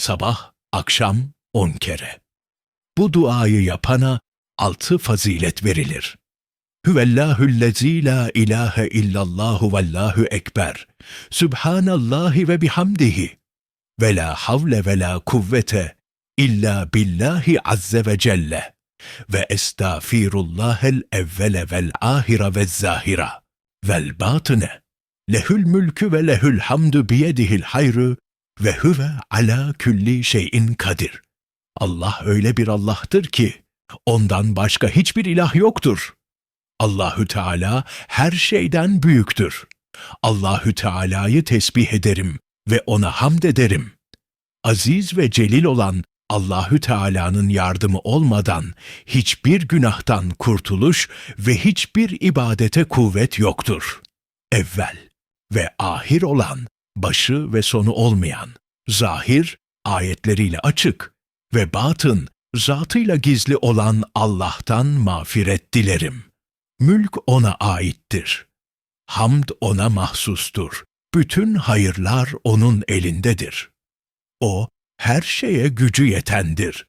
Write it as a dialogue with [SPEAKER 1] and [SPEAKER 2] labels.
[SPEAKER 1] Sabah, akşam on kere. Bu duayı yapana altı fazilet verilir. Hüvellahüllezî la ilahe illallahu vallahu ekber. Sübhanallahi ve bihamdihi. Ve la havle ve la kuvvete illa billahi azze ve celle. Ve estağfirullahel evvele vel ahire ve zahira. Vel batine. Lehül mülkü ve lehül hamdü biyedihil hayrü ve huve ala külli şeyin kadir. Allah öyle bir Allah'tır ki ondan başka hiçbir ilah yoktur. Allahü Teala her şeyden büyüktür. Allahü Teala'yı tesbih ederim ve ona hamd ederim. Aziz ve celil olan Allahü Teala'nın yardımı olmadan hiçbir günahtan kurtuluş ve hiçbir ibadete kuvvet yoktur. Evvel ve ahir olan, başı ve sonu olmayan, zahir, ayetleriyle açık ve batın, zatıyla gizli olan Allah'tan mağfiret dilerim. Mülk O'na aittir. Hamd O'na mahsustur. Bütün hayırlar O'nun elindedir. O, her şeye gücü yetendir.